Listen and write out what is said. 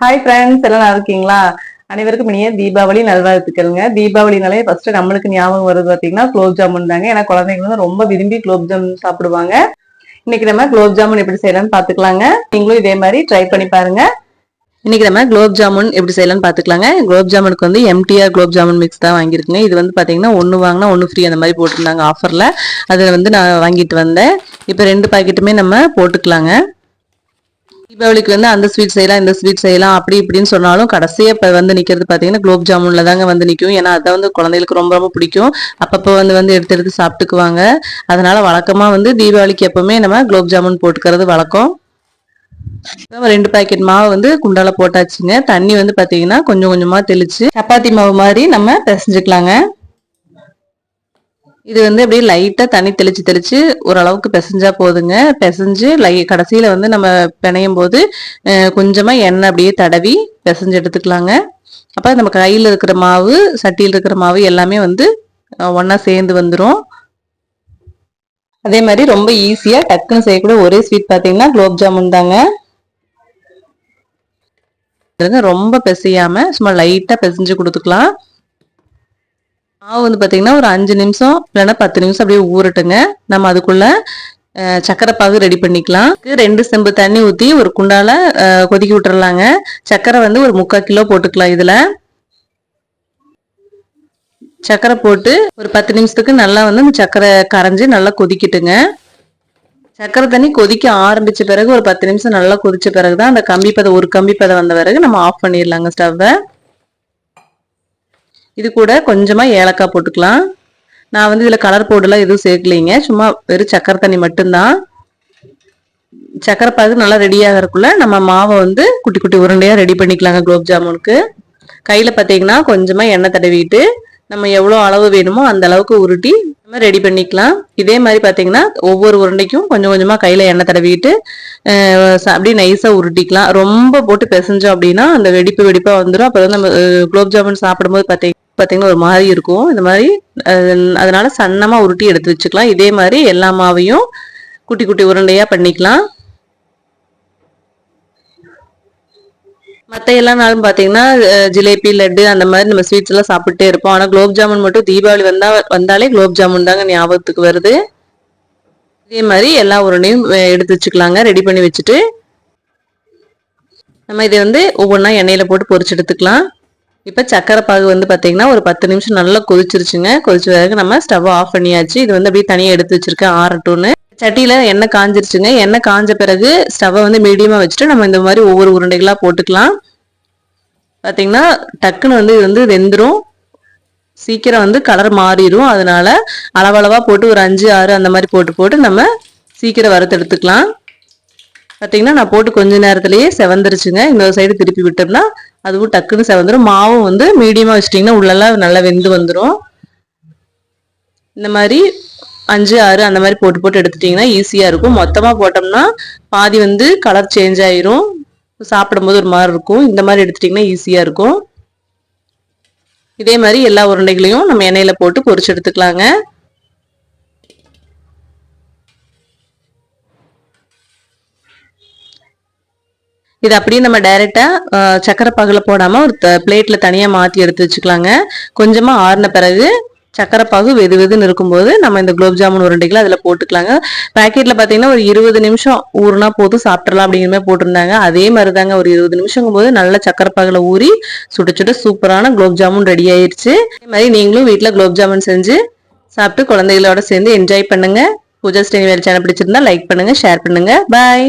Hi friends எல்லாம் நல்லா இருக்கீங்களா? அனைவருக்கும் இனிய தீபாவளி நல்வாழ்த்துக்கள்ங்க. தீபாவளினாலே ஃபர்ஸ்ட் நம்மளுக்கு ஞாபகம் வருது பார்த்தீங்கன்னா குலோப் ஜாமுன் தாங்க. ஏன்னா குழந்தைங்க வந்து ரொம்ப விரும்பி குலோப் ஜாமுன் சாப்பிடுவாங்க. இன்னைக்கு நம்ம குலோப் ஜாமுன் எப்படி செய்யலாம்னு பார்த்துக்கலாங்க நீங்களும் இதே மாதிரி ட்ரை பண்ணி பாருங்க. இன்னைக்கு நம்ம குலோப் ஜாமுன் எப்படி செய்யலாம்னு பார்த்துக்கலாங்க குலோப் ஜாமுனுக்கு வந்து எம்டிஆர் குலோப் ஜாமுன் மிக்ஸ் தான் வாங்கியிருக்குங்க. இது வந்து பார்த்தீங்கன்னா ஒன்று வாங்கினா ஒன்று ஃப்ரீ அந்த மாதிரி போட்டிருந்தாங்க ஆஃபரில் அதை வந்து நான் வாங்கிட்டு வந்தேன். இப்போ ரெண்டு பாக்கெட்டுமே நம்ம போட்டுக்கலாங்க. தீபாவளிக்கு வந்து அந்த ஸ்வீட் செய்யலாம் இந்த ஸ்வீட் செய்யலாம் அப்படி இப்படின்னு சொன்னாலும் கடைசியாக இப்போ வந்து நிற்கிறது பார்த்தீங்கன்னா குலோப் ஜாமுனில் தாங்க வந்து நிற்கும் ஏன்னா அதை வந்து குழந்தைகளுக்கு ரொம்ப ரொம்ப பிடிக்கும். அப்பப்போ வந்து வந்து எடுத்து எடுத்து சாப்பிட்டுக்குவாங்க. அதனால் வழக்கமாக வந்து தீபாவளிக்கு எப்போவுமே நம்ம குலோப் ஜாமுன் போட்டுக்கிறது வழக்கம். ரெண்டு பாக்கெட் மாவு வந்து குண்டால போட்டாச்சுங்க. தண்ணி வந்து பார்த்தீங்கன்னா கொஞ்சம் கொஞ்சமாக தெளிச்சு சப்பாத்தி மாவு மாதிரி நம்ம பிசைஞ்சுக்கலாங்க. இது வந்து அப்படியே லைட்டாக தண்ணி தெளிச்சு தெளிச்சு ஓரளவுக்கு பிசைஞ்சா போதுங்க. பிசைஞ்சு லை கடைசியில் வந்து நம்ம பிணையும் போது கொஞ்சமாக எண்ணெய் அப்படியே தடவி பிசைஞ்சு எடுத்துக்கலாங்க. அப்போ நம்ம கையில் இருக்கிற மாவு சட்டியில் இருக்கிற மாவு எல்லாமே வந்து ஒன்றா சேர்ந்து வந்துடும் அதே மாதிரி ரொம்ப ஈஸியாக டக்குன்னு செய்யக்கூடிய ஒரே ஸ்வீட் பார்த்தீங்கன்னா குலோப் ஜாமுன் தாங்க. ரொம்ப பிசையாமல் சும்மா லைட்டாக பிசைஞ்சு கொடுத்துக்கலாம். மாவு வந்து பார்த்தீங்கன்னா ஒரு அஞ்சு நிமிஷம் இல்லைன்னா பத்து நிமிஷம் அப்படியே ஊறட்டுங்க. நம்ம அதுக்குள்ள சக்கரை பாகு ரெடி பண்ணிக்கலாம். ரெண்டு செம்பு தண்ணி ஊற்றி ஒரு குண்டால கொதிக்க விட்டுறலாங்க. சக்கரை வந்து ஒரு முக்கால் கிலோ போட்டுக்கலாம் இதில். சக்கரை போட்டு ஒரு பத்து நிமிஷத்துக்கு நல்லா வந்து இந்த சக்கரை கரைஞ்சி நல்லா கொதிக்கட்டுங்க. சக்கரை தண்ணி கொதிக்க ஆரம்பிச்ச பிறகு ஒரு பத்து நிமிஷம் நல்லா கொதிச்ச பிறகு தான் அந்த கம்பி பதை ஒரு கம்பி பதை வந்த பிறகு நம்ம ஆஃப் பண்ணிடலாங்க ஸ்டவ்வை இது கூட கொஞ்சமாக ஏலக்காய் போட்டுக்கலாம். நான் வந்து இதில் கலர் பவுடர்லாம் எதுவும் சேர்க்கலைங்க. சும்மா வெறும் சக்கரை தண்ணி மட்டும்தான். சக்கரை பாகு நல்லா ரெடியாகிறதுக்குள்ள நம்ம மாவை வந்து குட்டி குட்டி உருண்டையாக ரெடி பண்ணிக்கலாங்க குலோப் ஜாமுனுக்கு. கையில் பார்த்தீங்கன்னா கொஞ்சமாக எண்ணெய் தடவிட்டு நம்ம எவ்வளோ அளவு வேணுமோ அந்த அளவுக்கு உருட்டி நம்ம ரெடி பண்ணிக்கலாம். இதே மாதிரி பார்த்தீங்கன்னா ஒவ்வொரு உருண்டைக்கும் கொஞ்சம் கொஞ்சமாக கையில் எண்ணெய் தடவிட்டு அப்படியே நைஸாக உருட்டிக்கலாம். ரொம்ப போட்டு பிசைஞ்சோம் அப்படின்னா அந்த வெடிப்பு வெடிப்பாக வந்துடும் அப்புறம் நம்ம குலோப் ஜாமுன் சாப்பிடும்போது பார்த்தீங்கன்னா பார்த்திங்கன்னா ஒரு மாதிரி இருக்கும். இந்த மாதிரி அதனால் சன்னமாக உருட்டி எடுத்து வச்சுக்கலாம். இதே மாதிரி எல்லா மாவையும் குட்டி குட்டி உருண்டையாக பண்ணிக்கலாம். மற்ற எல்லா நாளும் பார்த்தீங்கன்னா ஜிலேபி லட்டு அந்த மாதிரி நம்ம ஸ்வீட்ஸ் எல்லாம் சாப்பிட்டே இருப்போம். ஆனால் குலோப் ஜாமுன் மட்டும் தீபாவளி வந்தா வந்தாலே குலோப் ஜாமுன் தாங்க ஞாபகத்துக்கு வருது. இதே மாதிரி எல்லா உருண்டையும் எடுத்து வச்சுக்கலாங்க. ரெடி பண்ணி வச்சுட்டு. நம்ம இதை வந்து ஒவ்வொன்றா எண்ணெயில் போட்டு பொறிச்சு எடுத்துக்கலாம். இப்போ சக்கரை பாகு வந்து பார்த்தீங்கன்னா ஒரு பத்து நிமிஷம் நல்லா கொதிச்சிருச்சுங்க. கொதிச்ச பிறகு நம்ம ஸ்டவ் ஆஃப் பண்ணியாச்சு. இது வந்து அப்படியே தனியாக எடுத்து வச்சிருக்கேன் ஆறட்டும்னு. சட்டியில் எண்ணெய் காஞ்சிருச்சுங்க. எண்ணெய் காஞ்ச பிறகு ஸ்டவ்வை வந்து மீடியமாக வச்சுட்டு நம்ம இந்த மாதிரி ஒவ்வொரு உருண்டைகளாக போட்டுக்கலாம். பார்த்தீங்கன்னா டக்குன்னு வந்து இது வந்து வெந்துடும் சீக்கிரம் வந்து கலர் மாறிடும் அதனால அளவளவாக போட்டு ஒரு அஞ்சு ஆறு அந்த மாதிரி போட்டு போட்டு நம்ம சீக்கிரம் வறுத்து எடுத்துக்கலாம். பார்த்தீங்கன்னா நான் போட்டு கொஞ்ச நேரத்திலேயே செவந்துருச்சுங்க. இன்னொரு சைடு திருப்பி விட்டோம்னா அதுவும் டக்குன்னு செவந்துடும் மாவும் வந்து மீடியமாக வச்சிட்டிங்கன்னா உள்ளெல்லாம் நல்லா வெந்து வந்துடும் இந்த மாதிரி அஞ்சு ஆறு அந்த மாதிரி போட்டு போட்டு எடுத்துட்டிங்கன்னா ஈஸியாக இருக்கும். மொத்தமாக போட்டோம்னா பாதி வந்து கலர் சேஞ்ச் ஆயிரும். சாப்பிடும்போது ஒரு மாதிரி இருக்கும். இந்த மாதிரி எடுத்துட்டிங்கன்னா ஈஸியாக இருக்கும். இதே மாதிரி எல்லா உருண்டைகளையும் நம்ம எண்ணெயில் போட்டு பொரிச்சு எடுத்துக்கலாங்க. இது அப்படியே நம்ம டைரெக்டா சக்கரை பாகுல போடாம ஒரு பிளேட்ல தனியா மாத்தி எடுத்து வச்சுக்கலாங்க. கொஞ்சமா ஆறின பிறகு சக்கரை பாகு வெது வெதுன்னு இருக்கும்போது நம்ம இந்த குலோப் ஜாமுன் உருண்டைகளை அதில் போட்டுக்கலாங்க. பேக்கெட்டில் பார்த்தீங்கன்னா ஒரு இருபது நிமிஷம் ஊறுனா போதும் சாப்பிட்றலாம் அப்படிங்கிற மாதிரி போட்டிருந்தாங்க. அதே மாதிரி தாங்க ஒரு இருபது நிமிஷங்கும் போது நல்ல சக்கரை பாகுல ஊறி சுட சுட சூப்பரான குலோப் ஜாமுன் ரெடி ஆயிடுச்சு அதே மாதிரி நீங்களும் வீட்டில் குலோப் ஜாமுன் செஞ்சு சாப்பிட்டு குழந்தைகளோட சேர்ந்து என்ஜாய் பண்ணுங்க. பூஜா ஸ்ரீனிவேல் சேனல் பிடிச்சிருந்தா லைக் பண்ணுங்க ஷேர் பண்ணுங்க. பாய்